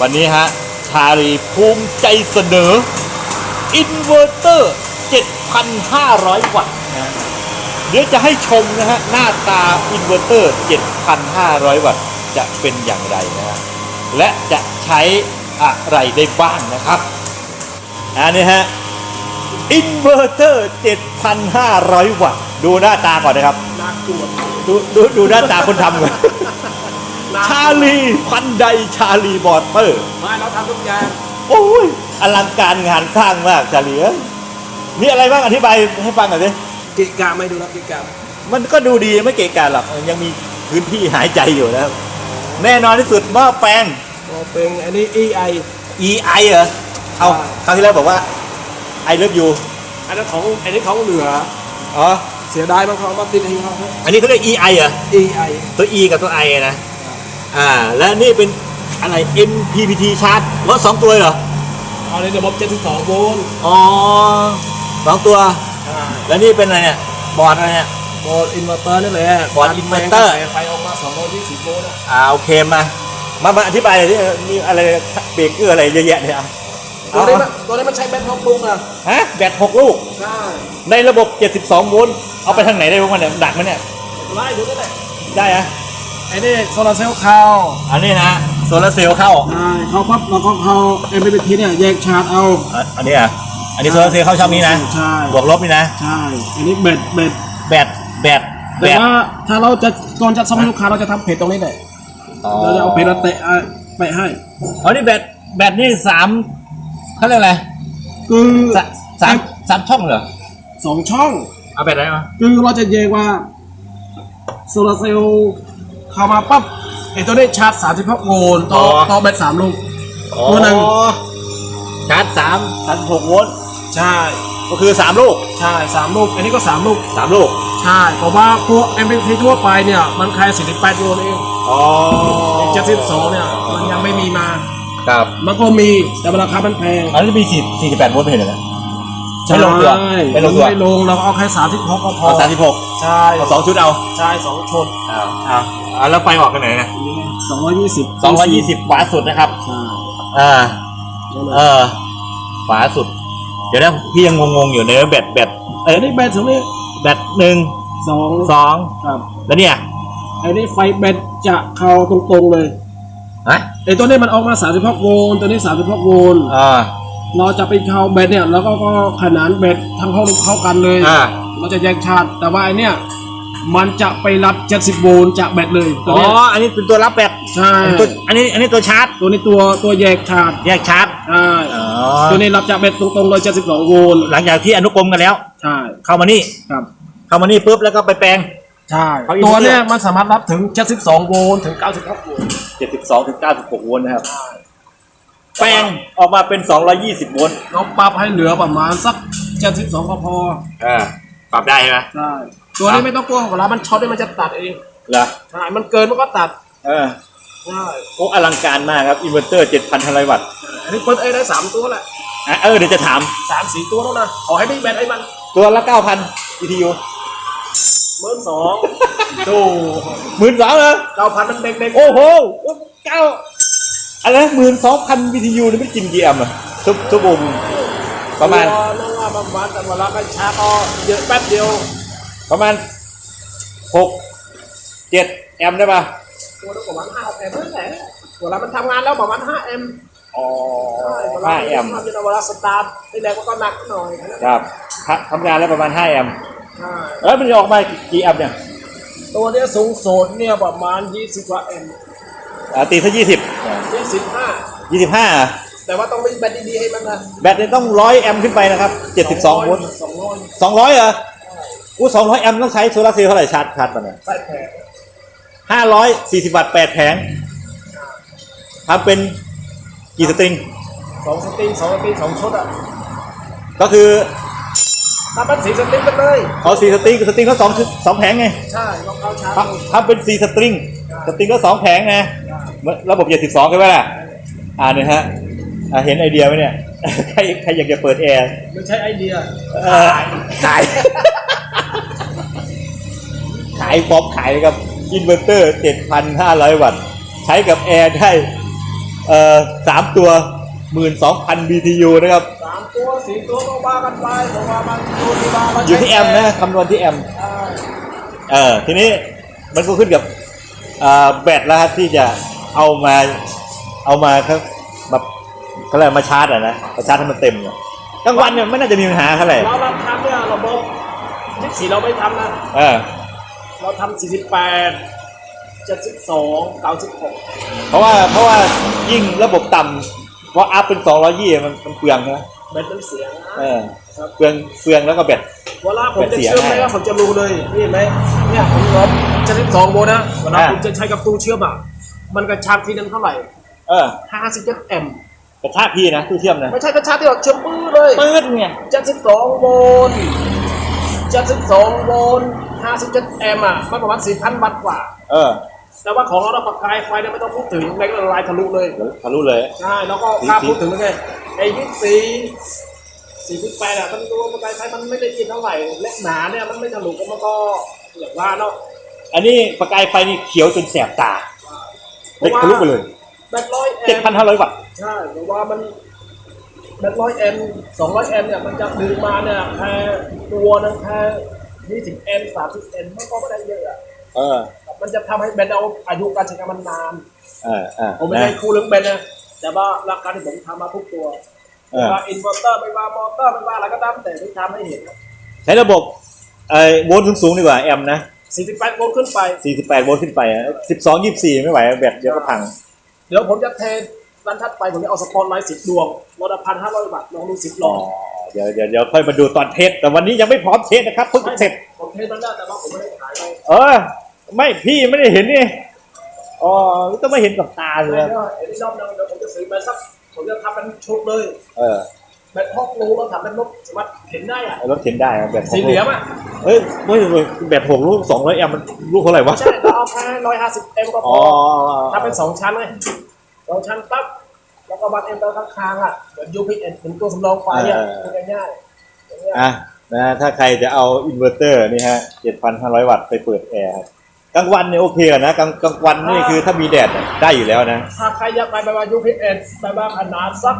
วันนี้ฮะชาลีภูมิใจเสนออินเวอร์เตอร์ 7,500 วัตต์นะเดี๋ยวจะให้ชมนะฮะ หน้าตาอินเวอร์เตอร์ 7,500 วัตต์จะเป็นอย่างไรนะฮะ และจะใช้อะไรได้บ้างนะครับอันนี้ฮะอินเวอร์เตอร์ 7,500 วัตต์ ดูหน้าตาก่อนนะครับ ดูดูดูหน้าตาคนทำก่อน ชาลีพันไดชาลีบอร์เตอร์ไม่เราทำทุกอย่างโอ้ยอลังการงานสร้างมากชาลีเอ้ยมีอะไรบ้างอธิบายให้ฟังหน่อยสิกิกาไม่ดูแล้วกิกามันก็ดูดีไม่เกะกะหรอกยังมีพื้นที่หายใจอยู่นะครับแน่นอนที่สุดหม้อแปลงโอเป็นอันนี้ EI EI เหรอเอาอ่าคราวที่แล้วบอกว่า I love you อันนั้นของอันนี้ของเหลืออ๋อเสียดายมันเขาเอามาติดให้เขาครับอันนี้เขาเรียก EI เหรอ EI ตัว E กับตัว I นะ อ่า และนี่เป็นอะไร MPPT ชาร์จรถสองตัวเหรอ เอาในระบบ72โวลต์อ๋อสองตัว แล้วนี่เป็นอะไรเนี่ย บอร์ดอะไรเนี่ยโวลต์อินเวอร์เตอร์นี่แหละบอร์ดอินเวอร์เตอร์กาแสไฟออกมา220โวลต์อะอ่าโอเคมา มามาอธิบายหน่อยที่มีอะไรเบรกเกอร์อะไรเยอะแยะเนี่ยเอาตัวนี้มันตัวนี้มันใช้แบตพร้อมปรุงอะฮะแบตหกลูก ใช่ในระบบ 72 โวลต์ เอาไปทางไหนได้บ้างวะเนี่ย ดักไหมเนี่ย ไล่ดูนี่แหละได้อะ ไอ้นี่โซลาร์เซลล์เข้าอันนี้นะโซลาร์เซลล์เข้าใช่เข้าปั๊บเราก็เข้า MPPT เนี่ยแยกชาร์จเอาอะอันนี้อะอันนี้โซลาร์เซลล์เข้าช่องนี้นะใช่บวกลบนี่นะใช่อันนี้แบตแบตแบตแบตแบแต่ตว่าถ้าเราจะก่อนจะซ่อมให้ลูกค้าเราจะทำเพจตรงนี้แหละอ๋อเราจะเอาเพจเราเตะอะไปให้ อ๋อนี่แบตแบตนี่สามเขาเรียกอะไรคือสะสามสามช่องเหรอสองช่องเอาแบตอะไรมาคือเราจะแยกว่าโซลาร์เซลล์ เข้ามาปั๊บไอ้ตัวนี้ชาร์จ36โวลต์ต่อต่อแบตสามลูก ตัวหนึ่ง อ๋อชาร์จสามสามหกโวลต์ใช่ก็คือสามลูกใช่สามลูก อันนี้ก็สามลูก สามลูก ใช่เพราะว่าพวก MPT ทั่วไปเนี่ยมันแค่48โวลต์เองอ๋อ72เนี่ยมันยังไม่มีมา ครับ มันก็มีแต่ราคามันแพงอันนี้มีสี่สี่สิบแปดโวลต์ไม่เห็นเหรอนะ ไม่ลงตัวใช่ไม่ลงตัว ไม่ลงเราก็เอาแค่36ก็พอเอาสามสิบหก ใช่เอาสองชุดเอาใช่สองชนเอาเอาเอาแล้วไฟออกกันไหนนะสองร้อยยี่สิบสองร้อยยี่สิบขวาสุดนะครับใช่อ่านั่นแหเอละอขวาสุด เดี๋ยวนะพี่ยังงงๆอยู่ในแบตแบตเอออันนี้แบตตรงนี้แบตหนึ่งสองสองครับแล้วเนี่ยอันนี้ไฟแบตจะเข้าตรงๆเลยฮะไอ้ตัวนี้มันออกมา36โวลต์ตัวนี้36โวลต์อ่าเราจะไปเข้าแบตเนี่ยแล้วก็ก็ขนานแบตทั้งห้องเข้ากันเลยอ่า เราจะแยกชาร์จแต่ว่าไอเนี้ยมันจะไปรับ 70 โวลต์จากแบตเลยตัวอ๋อ เนี้ยอันนี้เป็นตัวรับแบตใช่ตัวอันนี้ อันนี้ตัวชาร์จ ตัวนี้ตัวตัวแยกชาร์จแยกชาร์จ ใช่อ๋อ ตัวนี้รับจากแบตตรงๆเลย 72 โวลต์หลังจากที่อนุกรมกันแล้ว ใช่เข้ามานี่ ครับ เข้ามานี่ปุ๊บแล้วก็ไปแปลง ใช่ เขาอินตัวเตอร์ เนี้ยมันสามารถรับถึง 72 โวลต์ถึง96โวลต์72ถึง96โวลต์นะครับ แปลงออกมาเป็น 220โวลต์ เราปรับให้เหลือประมาณสัก 72 ก็พอ อ่า ปรับได้ใช่ไหมใช่ตัวนี้ไม่ต้องกลัวเวลามันช็อตเนี่ยมันจะตัดเองเหรอใช่มันเกินมันก็ตัดเออใช่โอ้อลังการมากครับอินเวอร์เตอร์7,500วัตต์อันนี้เปิดเอ้ได้สามตัวแหละอะเออเดี๋ยวจะถามสามสี่ตัวแล้วนะขอให้ไม่แบตไอ้มันตัวละ9,000 ETU เบิร์นสองตู้หมื่นสองเหรอเก้าพันมันเด็กๆโอ้โหเก้าอะไรหมื่นสองพัน BTU นี่ไม่กินกี่แอมป์อะทุบทุบวง ประมาณตัวนั่งว่าประมาณแต่เวลามันชาก็เยอะแป๊บเดียวประมาณหกเจ็ดแอมป์ได้ป่ะตัวนึงประมาณห้าแอมป์นั่นแหละเวลามันทำงานแล้วประมาณห้าแอมป์อ๋อเวลาห้าแอมป์ทำจนเวลาสตาร์ทที่แรกมันก็หนักหน่อยครับทำทำงานแล้วประมาณห้าแอมป์ใช่แล้วมันจะออกมากี่แอมป์เนี่ย ตัวเนี้ยสูงสุดเนี่ยประมาณยี่สิบกว่าแอมป์อ่าตีซะยี่สิบยี่สิบห้ายี่สิบห้า แต่ว่าต้องมีแบตดีๆให้มันนะแบตเนี่ยต้องร้อยแอมป์ขึ้นไปนะครับเจ็ดสิบสองโวลต์สองร้อยสองร้อยเหรออู้สองร้อยแอมป์ต้องใช้โซลาร์เซลล์เท่าไหร่ชาร์จชาร์จมันเนี่ยใส่แผงห้าร้อยสี่สิบวัตต์แปดแผงทำเป็นกี่สตริงสองสตริงสองสตริงสองชุดอะก็คือถ้ามันสี่สตริงกันเลยเอาสี่สตริงสตริงก็สองชุดสองแผงไงใช่ลองเข้าชาร์ทจดูำทำเป็นสี่สตริงสตริงก็สองแผงนะเหมือนระบบเจ็ดสิบสองใช่ไหมล่ะอ่าเนี่ยฮะอ่า เห็นไอเดียไหมเนี่ย ใครใครอยากจะเปิดแอร์ ไม่ใช่ไอเดียเอ่อขาย ขายพร้อมขายเลยครับ อินเวอร์เตอร์7,500วัตต์ ใช้กับแอร์ได้เอ่อสามตัวหมื่นสองพัน BTU นะครับสามตัวสี่ตัวก็ว่ากันไปเพราะว่ามันอยู่ที่ว่ามันอยู่ที่แอมนะคำนวณที่แอมอ่าเออทีนี้มันก็ขึ้นกับอ่าแบตแล้วครับที่จะเอามาเอามาครับแบ บเขาเรียกมาชาร์จอะนะมาชาร์จให้มันเต็มเนี่ยกลางวันเนี่ยไม่น่าจะมีปัญหาเท่าไหร่เราเราทำเนี่ยระบบยี่สี่เราไม่ทำนะ เออ เราทำสี่สิบแปดเจ็ดสิบสองเก้าสิบหกเพราะว่าเพราะว่ายิ่งระบบต่ำเพราะอัพเป็น220มันมันเปลืองนะแบตมันเสียนะเออเปลืองเปลืองแล้วก็แบต เวลาผมจะแบตเสียเชื่อมง่ายไหมว่าผมจะรู้เลยนี่เห็นไหมเนี่ยผมลบเจ็ดสิบสองโวลต์นะเวลาอ่า ผมจะใช้กับตู้เชื่อมอะมันกระชากทีนึงเท่าไหร่เออห้าสิบเจ็ดแอมป์ กระชากพี่นะตู้เชื่อมนะไม่ใช่กระชากที่แบบเชื่อมปื้อเลยปื้ดไงเจ็ดสิบสองโวลต์เจ็ดสิบสองโวลต์ห้าสิบเจ็ดแอมป์อะมันประมาณสี่พันวัตต์กว่า เออ แต่ว่าของเราเราประกายไฟเนี่ยไม่ต้องพูดถึงแรงละลายทะลุเลยเดี๋ยวทะลุเลยใช่แล้วก็กล้าพูดถึงเลยไงไอ้ยี่สี่สี่สิบแปดอะมันตัวประกายไฟมันไม่ได้กินเท่าไหร่และหนาเนี่ยมันไม่ทะลุก็มันก็อย่างว่าเนาะอันนี้ประกายไฟนี่เขียวจนแสบตาเด็กทะลุไปเลย แบตร้อยแอเจ็ดมพันห้าร้อยวัตต์ใช่เพราะว่ามันแบตร้อยแอมสองร้อยแอมเนี่ยมันจะดึงมาเนี่ยแค่ตัวนึงแค่ยี่สิบแอมสามสิบแอมมันก็ไม่ได้เยอะอะเออมันจะทำให้แบตเราอายุการใช้งานมันนาน เออเออผมไม่นะได้คู่เรื่องแบตนะแต่ว่าราคาที่ผมทำมาทุกตัวเอไม่อว่าอินเวอร์เตอร์ไม่ว่ามอเตอร์ไม่ว่าอะไรก็ตามแต่ที่ทำให้เห็นใช้ระบบไอ้โวลต์สูงๆดีกว่าแอมป์นะ48โวลต์ขึ้นไป 48โวลต์ขึ้นไป12 24 ไม่ไหวแบตเดี๋ยวก็พัง เดี๋ยวผมจะเทรันทัดไปผมจะเอาสปอตไลท์สิบดวงลดพันห้าร้อยบาทลองดูสิบลอ๋อองเดี๋ยวเดี๋ยวเดี๋ยวค่อยมาดูตอนเทสแต่วันนี้ยังไม่พร้อมเทสนะครับเพิ่งเสร็จ ผมเทสมันได้แต่ว่าผมไม่ได้ขายไปเออ ไม่พี่ไม่ได้เห็นนี่อ๋อต้องไม่เห็นกับตาเลยเดี๋ยวเดี๋ยวรอบนึงเดี๋ยวผมจะซื้อมาสักผมจะทำเป็นชุดเลยเออแบบพกรู้แล้วทำเป็นรถสามารถเห็นได้อะรถเข็นได้อะแบตสีเหลืองอะเฮ้ยไม่ไม่แบตหกลูก200แอมป์มันลูกเท่าไหร่วะ ใช่ เราเอาแค่ร้อยห้าสิบเอ็มก็พอ๋ออทำเป็นสองชั้นเลยสองชั้นปั๊บแล้วก็วัดเอ็มตัวข้างๆอะเหมือน UPS เหมือนตัวสำรองไฟอะง่ายๆอย่างเงี้ยอะนะถ้าใครจะเอาอินเวอร์เตอร์นี่ฮะ 7,500 วัตต์ไปเปิดแอร์ครับกลางวันเนี่ยโอเคอะนะกลางกลางวันนี่คือถ้ามีแดดเนี่ยได้อยู่แล้วนะ ถ้าใครอยากไปแบบว่า UPS แบบว่าขนาดสัก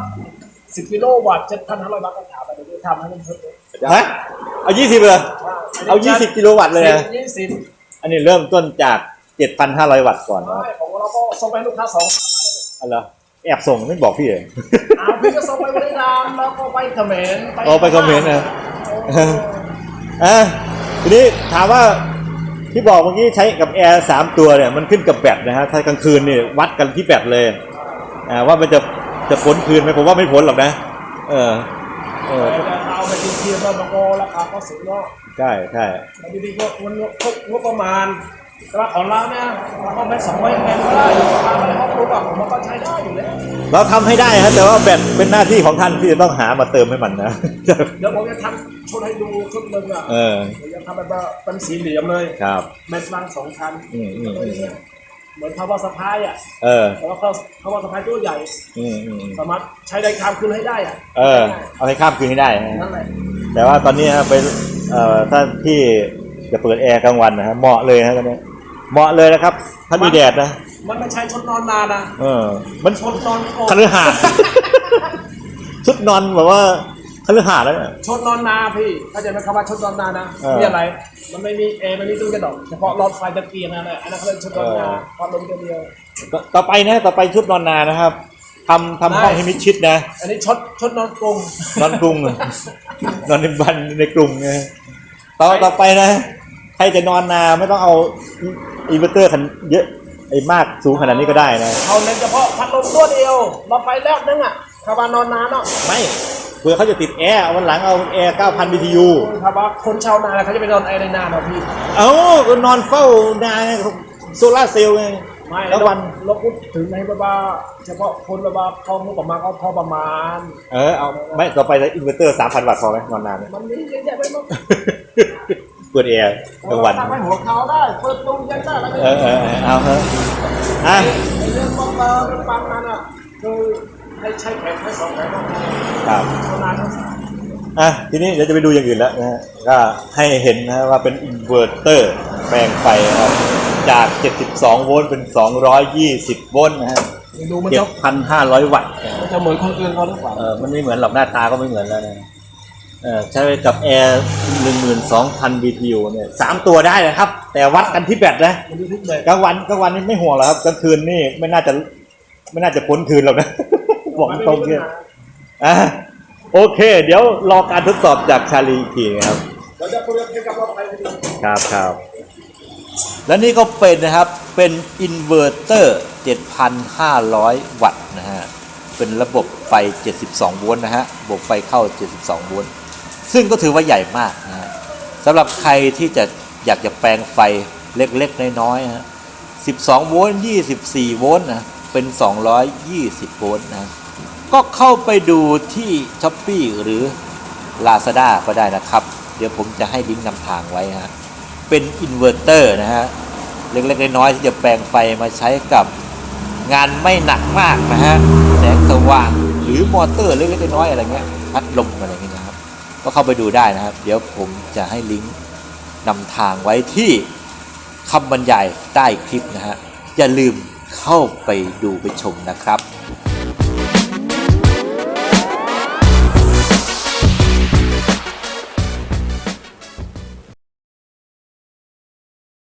สิบกิโลวัตต์เจ็ดพันห้าร้อยบาทก็ถามไปเดี๋ยวทำให้มันสุดเลยฮะ เอา 20เลยเอา 20 กิโลวัตต์เลยนะ ยี่สิบ อันนี้เริ่มต้นจาก 7,500วัตต์ก่อนนะใช่ของเราก็ส่งไปให้ลูกค้าสองอันเหรอแอบส่งไม่บอกพี่เลยอ้าวพี่ก็ส่งไปบริการแล้วก็ไปเขมรอ๋อไปเขมรนะอะทีนี้ถามว่าที่บอกเมื่อกี้ใช้กับแอร์สามตัวเนี่ยมันขึ้นกับแบตนะฮะถ้ากลางคืนนี่วัดกันที่แบตเลยอ่าว่ามันจะจะพ้นคืนไหมผมว่าไม่พ้นหรอกนะ เออเออแต่เอาไปทีเทียมแล้วมันก็ราคาก็สูงเนาะใช่ใช่แต่จริงๆก็มันงบประมาณ แต่ว่าของเราเนี่ยเราก็ไปสองร้อยแมนก็ได้ประมาณอะไรครอบครัวแบบผมก็ใช้ได้อยู่แล้วเราทำให้ได้ฮะแต่ว่าแบตเป็นหน้าที่ของท่านที่จะต้องหามาเติมให้มันนะ เดี๋ยวผมจะทำชุดให้ดูชุดหนึ่งอะเออ เดี๋ยวจะทำแบบว่าเป็นสีเหลี่ยมเลยครับ แมทลังสองชั้นอืมอืมอืม เหมือน power supply อะเออ แต่ว่า power supply ตัวใหญ่อืมอืมอืมสามารถใช้ได้คามคืนให้ได้อะเออ เอาให้ข้ามคืนให้ได้นะนั่นแหละแต่ว่าตอนนี้ฮะไปเอ่อถ้าที่จะเปิดแอร์กลางวันนะฮะเหมาะเลยนะตอนนี้ เหมาะเลยนะครับ ถ้ามีแดดนะ มันไม่ใช่ชุดนอนนานนะเออ มันชุดนอนโกคฤหาสน์ชุดนอนแบบว่าคฤหาสน์แล้วเนี่ยชุดนอนนาพี่เข้าใจไหมคำว่าชุดนอนนานะเออมีอะไร มันไม่มีเอร์ไม่มีตู้กระดกเฉพาะหลอดไฟตะเกียงนั่นแหละอันนั้นเขาเรียกชุดนอนนาเออความลมตัวเดียวต่อต่อไปนะต่อไปชุดนอนนานะครับทำทำห้องได้ให้มิดชิดนะ อันนี้ชุดชุดนอนกรุงนอนกรุงนอนในบ้านในกรุงนะต่อต่อไปนะใครจะนอนนาไม่ต้องเอา อินเวอร์เตอร์ขันเยอะไอ้มากสูงขนาดนี้ก็ได้นะ เอาเน้นเฉพาะพัดลมตัวเดียวหลอดไฟแลบนึงอะคำว่านอนนานเนาะไม่เผื่อเขาจะติดแอร์วันหลังเอาแอร์ 9,000 BTU คำว่าคนชาวนาเขาจะไปนอนแอร์ในนาเนาะพี่ เอ้าก็นอนเฝ้านาโซล่าร์เซลล์ไงไม่แล้ววันเราพูดถึงในแบบว่าเฉพาะคนแบบว่าเขางบประมาณเขาพอประมาณ เออเอาไม่ต่อไปอินเวอร์เตอร์ 3,000 วัตต์พอไหมนอนนานเนี่ยมันมีเยอะแยะไปหมด เปิดแอร์กลางวันทำให้หัวเขาได้เปิดตู้เย็นได้แล้วก็เออเออเออเอาเถอะอะไอ้เรื่องบางเรื่องเรื่องบางนั้นอะคือให้ใช้แผนให้สองแผนนะครับครับชาวนาทั้งสามอะทีนี้เดี๋ยวจะไปดูอย่างอื่นแล้วนะฮะก็ให้เห็นนะว่าเป็นอินเวอร์เตอร์แปลงไฟนะครับจาก 72 โวลต์เป็น 220 โวลต์นะฮะดูมันเจ็จะดพันห้าร้อยวัตต์มันจะเหมือนคนอื่นเขาหรือเปล่าเออมันไม่เหมือนหรอกหน้าตาก็ไม่เหมือนแล้วนะ เออใช้กับแอร์หนึ่งหมื่นสองพัน BTU เนี่ยสามตัวได้นะครับ แต่วัดกันที่แบตนะมันดูทุกแบบกลางวันกลางวันนี่ไม่ห่วงหรอกครับกลางคืนนี่ไม่น่าจะไม่น่าจะพ้นคืนหรอกนะบอกตรงเนี่ยอะโอเค เดี๋ยวรอการทดสอบจากชาลีอีกทีนะครับเราจะเปรียบเทียบกับรถไฟไปดูครับครับและนี่ก็เป็นนะครับเป็นอินเวอร์เตอร์ 7,500 วัตต์นะฮะเป็นระบบไฟ 72 โวลต์นะฮะระบบไฟเข้า 72 โวลต์ ซึ่งก็ถือว่าใหญ่มากนะสำหรับใครที่จะอยากจะแปลงไฟเล็กๆ น้อยๆฮะ12 โวลต์ 24 โวลต์นะเป็น 220 โวลต์นะก็เข้าไปดูที่ s h อ p e e หรือ Lazada ก็ได้นะครับ เดี๋ยวผมจะให้ลิงก์นำทางไว้ฮะเป็นอินเวอร์เตอร์นะฮะ เล็กๆ น้อยๆ ที่จะแปลงไฟมาใช้กับงานไม่หนักมากนะฮะ แสงสว่างหรือมอเตอร์เล็กๆ น้อยๆ อะไรเงี้ย พัดลมอะไรเงี้ย ก็เข้าไปดูได้นะครับ เดี๋ยวผมจะให้ลิงก์นำทางไว้ที่คำบรรยายใต้คลิปนะฮะอย่าลืมเข้าไปดูไปชมนะครับ